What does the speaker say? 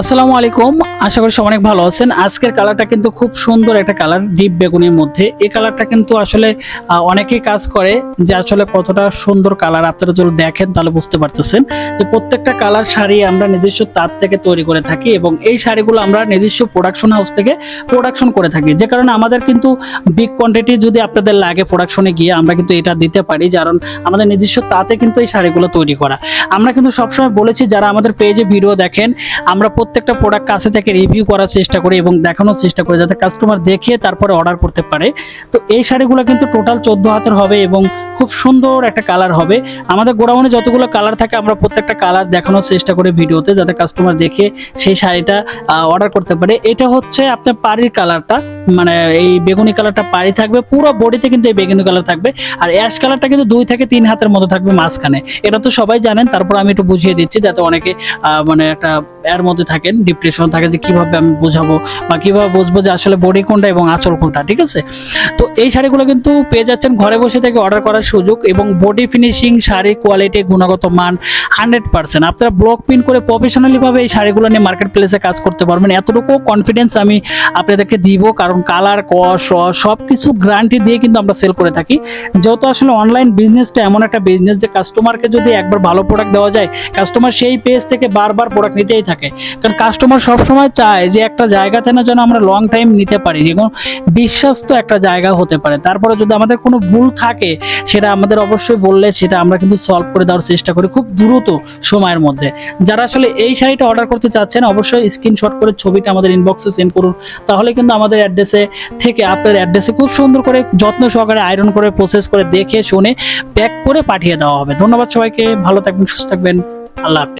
আসসালামু আলাইকুম। আশা করি সব অনেক ভালো আছেন। আজকের কালারটা কিন্তু খুব সুন্দর একটা কালার, ডিপ বেগুনির মধ্যে। এই কালারটা কিন্তু আসলে অনেকেই কাজ করে যে আসলে কতটা সুন্দর কালার। আপনারা যদি দেখেন তাহলে বুঝতে পারতেছেন যে প্রত্যেকটা কালার শাড়ি আমরা নিজস্ব তার থেকে তৈরি করে থাকি এবং এই শাড়িগুলো আমরা নিজস্ব প্রোডাকশন হাউস থেকে প্রোডাকশন করে থাকি। যে কারণে আমাদের কিন্তু বিগ কোয়ান্টিটি যদি আপনাদের লাগে প্রোডাকশনে গিয়ে আমরা কিন্তু এটা দিতে পারি, কারণ আমাদের নিজস্ব তাতে কিন্তু এই শাড়িগুলো তৈরি করা। আমরা কিন্তু সবসময় বলেছি, যারা আমাদের পেজে ভিডিও দেখেন আমরা প্রত্যেকটা প্রোডাক্ট কাছে থেকে রিভিউ করার চেষ্টা করি এবং দেখানোর চেষ্টা করি যাতে কাস্টমার দেখে তারপরে অর্ডার করতে পারে। তো এই শাড়িগুলো কিন্তু টোটাল চোদ্দ হাতের হবে এবং খুব সুন্দর একটা কালার হবে। আমাদের গোডাউনে যতগুলো কালার থাকে, আমরা প্রত্যেকটা কালার দেখানোর চেষ্টা করি ভিডিওতে যাতে কাস্টমার দেখে সেই শাড়িটা অর্ডার করতে পারে। এটা হচ্ছে আপনার পাড়ির কালারটা মানে এই বেগুনি কালারটা পাড়ি থাকবে, পুরো বডিতে কিন্তু এই বেগুনি কালার থাকবে। আর অ্যাশ কালারটা কিন্তু দুই থেকে তিন হাতের মতো থাকবে মাঝখানে। এটা তো সবাই জানেন, তারপর আমি একটু বুঝিয়ে দিচ্ছি যাতে অনেকে মানে একটা এর মধ্যে থাকেন ডিপ্রেশন থাকে যে কীভাবে আমি বোঝাবো বা কীভাবে বুঝব যে আসলে বডি কোনটা এবং আঁচল কোনটা, ঠিক আছে? তো এই শাড়িগুলো কিন্তু পেয়ে যাচ্ছেন ঘরে বসে থেকে অর্ডার করার সুযোগ এবং বডি ফিনিশিং শাড়ি কোয়ালিটি গুণগত মান হান্ড্রেড পার্সেন্ট আপনারা ব্লক পিন করে প্রফেশনালি ভাবে এই শাড়িগুলো নিয়ে মার্কেট প্লেসে কাজ করতে পারবেন। এতটুকু কনফিডেন্স আমি আপনাদেরকে দিব, কারণ কালার, কস সব কিছু গ্যারান্টি দিয়ে কিন্তু আমরা সেল করে থাকি। যেহেতু আসলে অনলাইন বিজনেসটা এমন একটা বিজনেস যে কাস্টমারকে যদি একবার ভালো প্রোডাক্ট দেওয়া যায় কাস্টমার সেই পেজ থেকে বারবার প্রোডাক্ট নিতেই থাকে। কারণ কাস্টমার সবসময় চায় যে একটা জায়গা থেকে যেন আমরা লং টাইম নিতে পারি। যেমন বিশ্বাস্ত একটা জায়গা হতে পারে। তারপরে যদি আমাদের কোনো ভুল থাকে, সেটা আমাদের অবশ্যই বললে সেটা আমরা কিন্তু সলভ করে দেওয়ার চেষ্টা করি খুব দ্রুত সময়ের মধ্যে। যারা আসলে এই শাড়িটা অর্ডার করতে চাচ্ছেন, অবশ্যই স্ক্রিনশট করে ছবিটা আমাদের ইনবক্সে সেন্ড করুন। তাহলে কিন্তু আমাদের অ্যাড্রেসে থেকে আপনার অ্যাড্রেসে খুব সুন্দর করে যত্ন সহকারে আয়রন করে প্রসেস করে দেখে, শুনে প্যাক করে পাঠিয়ে দেওয়া হবে। ধন্যবাদ সবাইকে। ভালো থাকবেন, সুস্থ থাকবেন। আল্লাহ